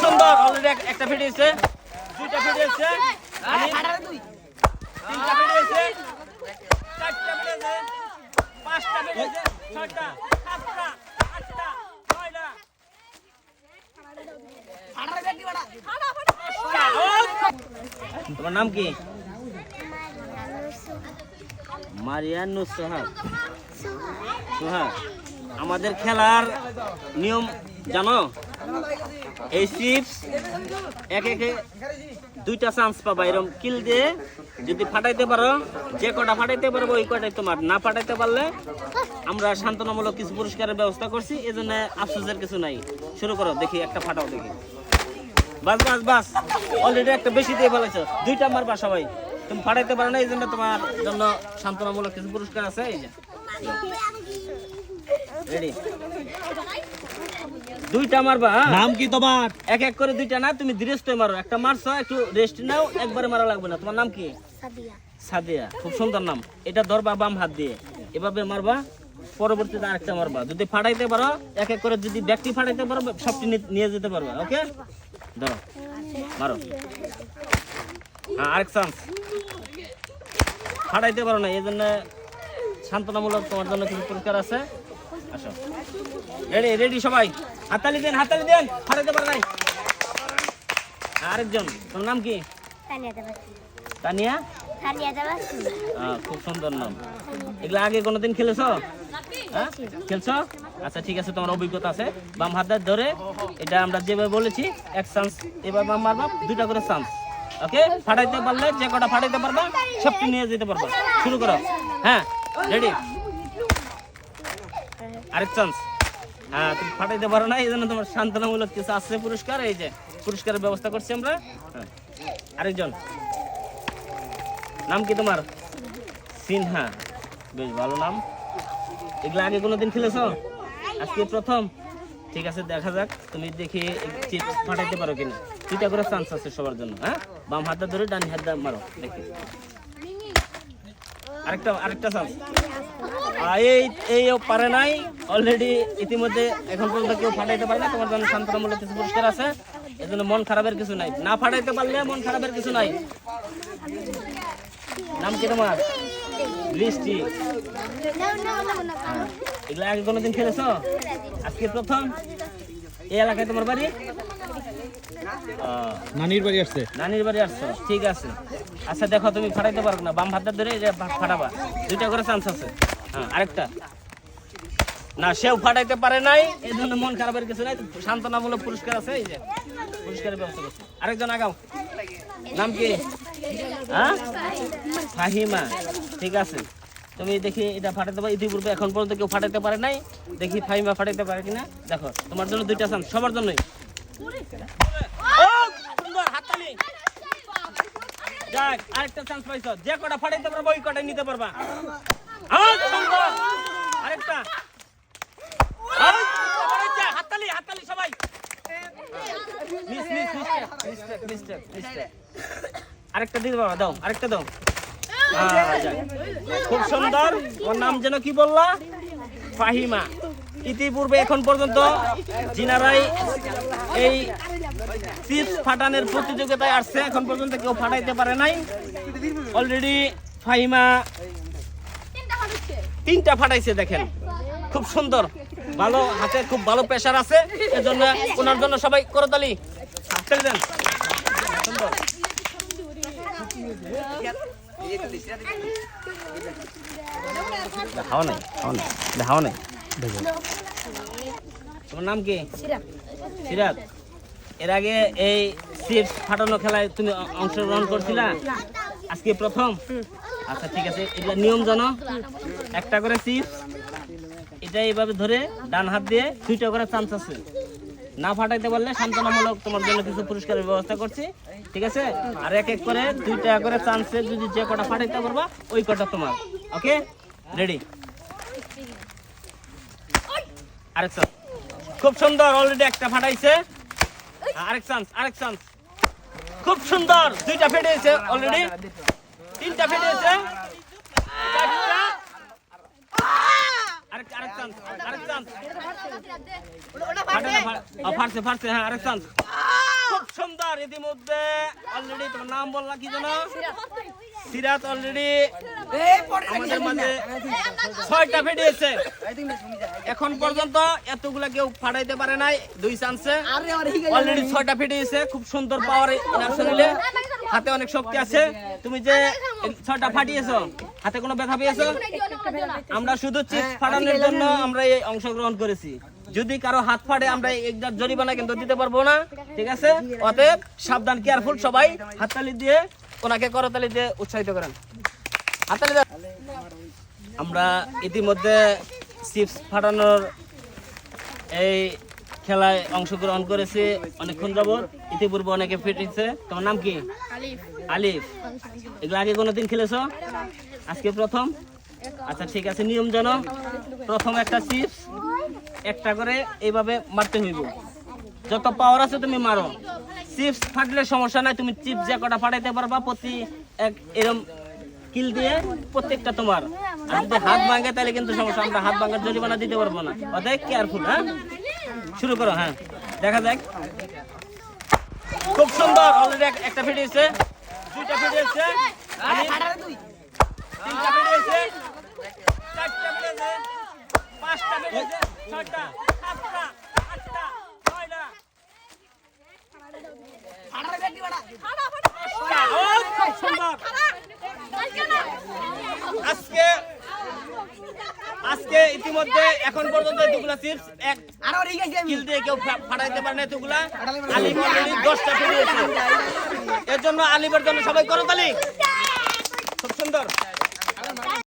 সুন্দর অলরেডি একটা ফিটিয়েছে দুইটা ফিটিয়েছে তিনটা ফিটিয়েছে চারটা ফিটিয়েছে পাঁচটা ফিটিয়েছে ছয়টা সাতটা আটটা নয়টা। তোমার নাম কি? মারিয়ানু সোহাগ। সোহাগ আমাদের খেলার নিয়ম জানো? এই চিপস এক একে দুইটা চান্স পাবা এরকম কিল দিয়ে। যদি ফাটাইতে পারো, যে কটা ফাটাইতে পারব, ওই কটাই তোমার। না ফাটাইতে পারলে, আমরা শান্তনামূলক কিছু পুরস্কারের ব্যবস্থা করছি এই জন্য আফসোসের কিছু নাই। শুরু করো, দেখি একটা ফাটাও দেখি। বাস বাস বাস। অলরেডি একটা বেশি দিয়ে ফেলেছো। দুইটা মারবা সবাই। তুমি ফাটাইতে পারো না এই জন্য তোমার জন্য শান্তনামূলক কিছু পুরস্কার আছে, এই যে। রেডি দুইটা মারবা হ্যাঁ? নাম কি তোমার? এক এক করে দুইটা না তুমি ধীরেস্থ মারো। একটা মারছো একটু রেস্ট নাও একবারে মারা লাগবে না। তোমার নাম কি? সাদিয়া। সাদিয়া খুব সুন্দর নাম। এটা ধরবা বাম হাত দিয়ে। এভাবে মারবা পরবর্তীতে আরেকটা মারবা। যদি ফাটাইতে পারো এক এক করে যদি ব্যক্তি ফাটাইতে পারো সবটি নিয়ে যেতে পারবে ওকে? ধরো মারো। হ্যাঁ আরেক চান্স ফাটাইতে পারো না এই জন্য সান্ত্বনামূলক তোমার জন্য কিছু পুরস্কার আছে। রেডি রেডি সবাই। হাতালি দেন হাতালি দেন। ফাটাইতে পারো নাই। আরেকজন তোমার নাম কি? তানিয়া খুব সুন্দর নাম। এগুলা আগে কোনোদিন খেলেছো? হ্যাঁ খেলছো? আচ্ছা ঠিক আছে তোমার অভিজ্ঞতা আছে। বাম হাত ধরে এটা আমরা যেভাবে বলেছি এক চান্স এভাবে বাম মারবা দুইটা করে চান্স ওকে ফাটাইতে পারলে যে কটা ফাটাইতে পারবা সবটি নিয়ে যেতে পারবা। শুরু করো। হ্যাঁ রেডি আরেক চান্স হ্যাঁ তুমি ফাটাইতে পারো না এই জন্য তোমার সান্ত্বনামূলক কিছু আছে পুরস্কার, এই যে পুরস্কারের ব্যবস্থা করছি আমরা। হ্যাঁ। আরেকজন। নাম কি তোমার? সিনহা। বেশ ভালো নাম। এগুলো আগে কোনোদিন খেলেছো? আজকে প্রথম? ঠিক আছে, দেখা যাক। তুমি দেখি চিপস ফাটাইতে পারো কিনা। দুইটা করে চান্স আছে সবার জন্য হ্যাঁ? বাম হাতটা ধরে, ডান হাত দিয়ে মারো, দেখি। আরেকটা আরেকটা চান্স এই এই পারে নাই। অলরেডি ইতিমধ্যে এখন পর্যন্ত কেউ ফাটাইতে পারে না। তোমার জন্য শান্তনামূলক কিছু পুরস্কার আছে। এজন্য মন খারাপের কিছু নাই। না ফাটাইতে পারলে মন খারাপের কিছু নাই। নাম কি তোমার? বৃষ্টি। এগুলো আগে কোনোদিন খেলেছো? আজকে প্রথম? এই এলাকায় তোমার বাড়ি? নানির বাড়ি আসছে। নানির বাড়ি আসছো? ঠিক আছে। আচ্ছা দেখো তুমি ফাটাইতে পারো না। বাম হাতটা ধরে এই ফাটাবা। দুইটা করে চান্স আছে। আরেকটা। না, সেও ফাটাইতে পারে নাই, এই জন্য মন খারাপের কিছু নাই, সান্ত্বনামূলক পুরস্কার আছে, এই যে, পুরস্কারের ব্যবস্থা করছে। আরেকজন আগাও। নাম কি? হ্যাঁ? ফাহিমা। ঠিক আছে। তুমি দেখি এটা ফাটাতে পারো, ইতিপূর্বে এখন পর্যন্ত কেউ ফাটাতে পারে নাই, দেখি ফাহিমা ফাটাইতে পারে কিনা। দেখো, তোমার জন্য দুইটা চান্স, সবার জন্যই। আরেকটা চান্স পাইছো। যে কটা ফাটাইতে পারব, ওই কটাই নিতে পারবা। সুন্দর আরেকটা। ফাটাইছে, হাততালি হাততালি সবাই। দাও খুব সুন্দর। ওর নাম যেন কি বললা? ফাহিমা। ইতিপূর্বে এখন পর্যন্ত যিনারাই এই চিপস ফাটানোর প্রতিযোগিতায় আসছে। এখন পর্যন্ত কেউ ফাটাইতে পারে নাই। অলরেডি ফাহিমা তিনটা ফাটাইছে দেখেন। খুব সুন্দর। ভালো হাতে খুব ভালো প্রেশার আছে। এজন্য ওনার জন্য সবাই করতালি হাততালি দেন। সুন্দর। নাই নাই নাই। তোমার নাম কি? এর আগে এই চিপস ফাটানো খেলায় তুমি অংশগ্রহণ করছিলা? আজকে প্রথম? আচ্ছা ঠিক আছে এটা নিয়ম জানো। একটা করে চিপস এটা এইভাবে ধরে ডান হাত দিয়ে দুইটা করে চান্স আছে। না ফাটাইতে পারলে সান্ত্বনামূলক তোমার জন্য কিছু পুরস্কারের ব্যবস্থা করছি, ঠিক আছে? আর এক এক করে দুইটা করে চান্সে যদি যে কটা ফাটাইতে পারবা, ওই কটা তোমার, ওকে? রেডি আরেক চান্স খুব সুন্দর অলরেডি একটা ফাটাইছে। আরেক চান্স আরেক চান্স খুব সুন্দর, দুইটা ফেটেছে অলরেডি তিনটা ফেটেছে আরেক চান্স আরেক চান্স ফাটছে ফাটছে হ্যাঁ আরেক চান্স খুব সুন্দর ইতিমধ্যে। অলরেডি তোমার নাম কি জানো? সিরাত অলরেডি আমাদের মাঝে ছয়টা এখন পর্যন্ত এতগুলা কেউ ফাটাইতে পারে নাই, দুই চান্সে অলরেডি ছয়টা ফেটিয়েছে খুব সুন্দর পাওয়ার এনার শরীরে হাতে অনেক শক্তি আছে। তুমি যে ছয়টা ফাটিয়েছো, হাতে কোনো ব্যথা পেয়েছ? আমরা শুধু চিপস ফাটানোর জন্য আমরা এই অংশগ্রহণ করেছি। যদি কারও হাত ফাটে আমরা একদার জরিমানা কিন্তু দিতে পারব না। ঠিক আছে? অতএব সাবধান কেয়ারফুল সবাই। হাততালি দিয়ে ওনাকে করতালি দিয়ে উৎসাহিত করেন। হাততালি আমরা ইতিমধ্যে চিপস ফাটানোর এই খেলায় অংশগ্রহণ করেছি অনেকক্ষণ যাবত ইতিপূর্বে অনেকে ফিটেছে তোমার নাম কি? আলিফ। এগুলো আগে কোনোদিন খেলেছ? আজকে প্রথম? আচ্ছা ঠিক আছে নিয়ম জানো। প্রথম একটা চিপস একটা করে এইভাবে মারতে হইব। যত পাওয়ার আছে তুমি মারো। চিপস ফাটলে সমস্যা নাই তুমি চিপস যে কটা ফাটাইতে পারবা প্রতি এক এরম কিল দিয়ে প্রত্যেকটা তোমার। আর যদি হাত ভাঙে তাহলে কিন্তু সমস্যা আমরা হাত ভাঙার জরিমানা দিতে পারব না। অতএব কেয়ারফুল হ্যাঁ? শুরু করো হ্যাঁ। দেখা যাক। খুব সুন্দর অলরেডি একটা ফিটিয়েছে দুইটা ফিটিয়েছে আলিফ, তিনটা ফিটিয়েছে চারটা ফিটিয়েছে পাঁচটা ফিটিয়েছে ছয়টা সাতটা আটটা নয়টা। দশটা। ও, খুব সুন্দর। আজকে আজকে ইতিমধ্যে এখন পর্যন্ত এতগুলা চিপস এক কিল দিয়ে কেউ ফাটাইতে পারে না এতগুলা আলিম অলরেডি দশটা ফেরিয়েছে এর জন্য আলিমের জন্য সবাই করো তালি।